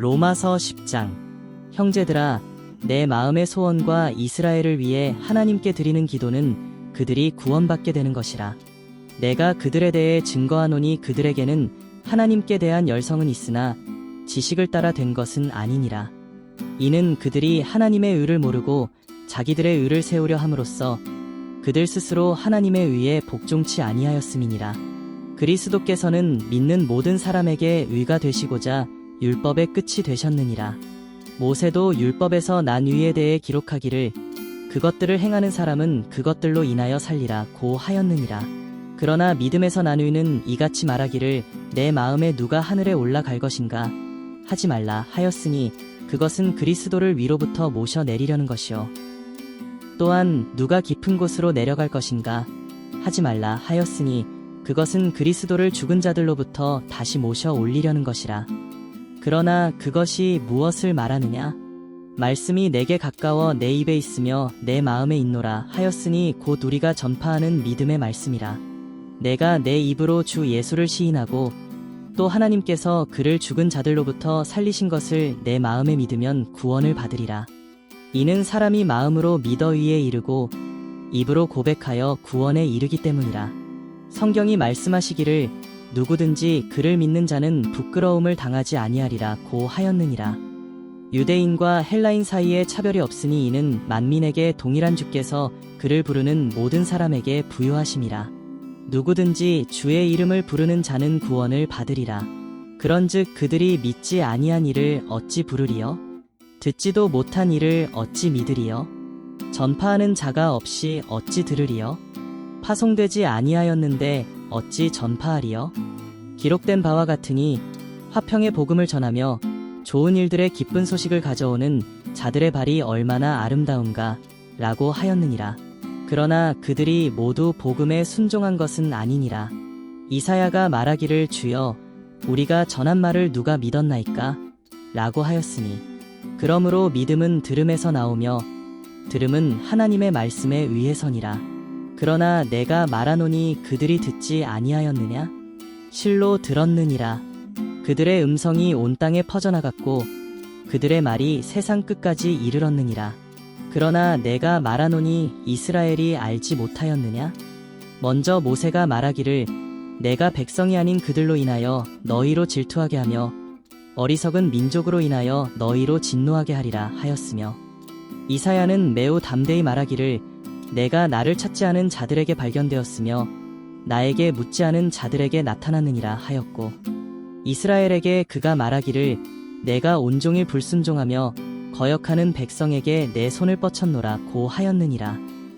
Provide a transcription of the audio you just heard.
로마서 10장. 형제들아 내 마음의 소원과 이스라엘을 위해 하나님께 드리는 기도는 그들이 구원받게 되는 것이라. 내가 그들에 대해 증거하노니 그들에게는 하나님께 대한 열성은 있으나 지식을 따라 된 것은 아니니라. 이는 그들이 하나님의 의를 모르고 자기들의 의를 세우려 함으로써 그들 스스로 하나님의 의에 복종치 아니하였음이니라. 그리스도께서는 믿는 모든 사람에게 의가 되시고자 율법의 끝이 되셨느니라. 모세도 율법에서 난 의에 대해 기록하기를 그것들을 행하는 사람은 그것들로 인하여 살리라 고 하였느니라. 그러나 믿음에서 난 의는 이같이 말하기를 내 마음에 누가 하늘에 올라갈 것인가 하지 말라 하였으니 그것은 그리스도를 위로부터 모셔 내리려는 것이요. 또한 누가 깊은 곳으로 내려갈 것인가 하지 말라 하였으니 그것은 그리스도를 죽은 자들로부터 다시 모셔 올리려는 것이라. 그러나 그것이 무엇을 말하느냐? 말씀이 내게 가까워 내 입에 있으며 내 마음에 있노라 하였으니 곧 우리가 전파하는 믿음의 말씀이라. 내가 내 입으로 주 예수를 시인하고 또 하나님께서 그를 죽은 자들로부터 살리신 것을 내 마음에 믿으면 구원을 받으리라. 이는 사람이 마음으로 믿어 위에 이르고 입으로 고백하여 구원에 이르기 때문이라. 성경이 말씀하시기를 누구든지 그를 믿는 자는 부끄러움을 당하지 아니하리라 고 하였느니라. 유대인과 헬라인 사이에 차별이 없으니 이는 만민에게 동일한 주께서 그를 부르는 모든 사람에게 부요하심이라. 누구든지 주의 이름을 부르는 자는 구원을 받으리라. 그런즉 그들이 믿지 아니한 이를 어찌 부르리요? 듣지도 못한 이를 어찌 믿으리요? 전파하는 자가 없이 어찌 들으리요? 파송되지 아니하였는데 어찌 전파하리요? 기록된 바와 같으니 화평의 복음을 전하며 좋은 일들의 기쁜 소식을 가져오는 자들의 발이 얼마나 아름다운가 라고 하였느니라. 그러나 그들이 모두 복음에 순종한 것은 아니니라. 이사야가 말하기를 주여 우리가 전한 말을 누가 믿었나이까? 라고 하였으니 그러므로 믿음은 들음에서 나오며 들음은 하나님의 말씀에 의해서니라. 그러나 내가 말하노니 그들이 듣지 아니하였느냐? 실로 들었느니라. 그들의 음성이 온 땅에 퍼져나갔고 그들의 말이 세상 끝까지 이르렀느니라. 그러나 내가 말하노니 이스라엘이 알지 못하였느냐? 먼저 모세가 말하기를 내가 백성이 아닌 그들로 인하여 너희로 질투하게 하며 어리석은 민족으로 인하여 너희로 진노하게 하리라 하였으며 이사야는 매우 담대히 말하기를 내가 나를 찾지 않은 자들에게 발견되었으며 나에게 묻지 않은 자들에게 나타났느니라 하였고 이스라엘에게 그가 말하기를 내가 온종일 불순종하며 거역하는 백성에게 내 손을 뻗쳤노라 고 하였느니라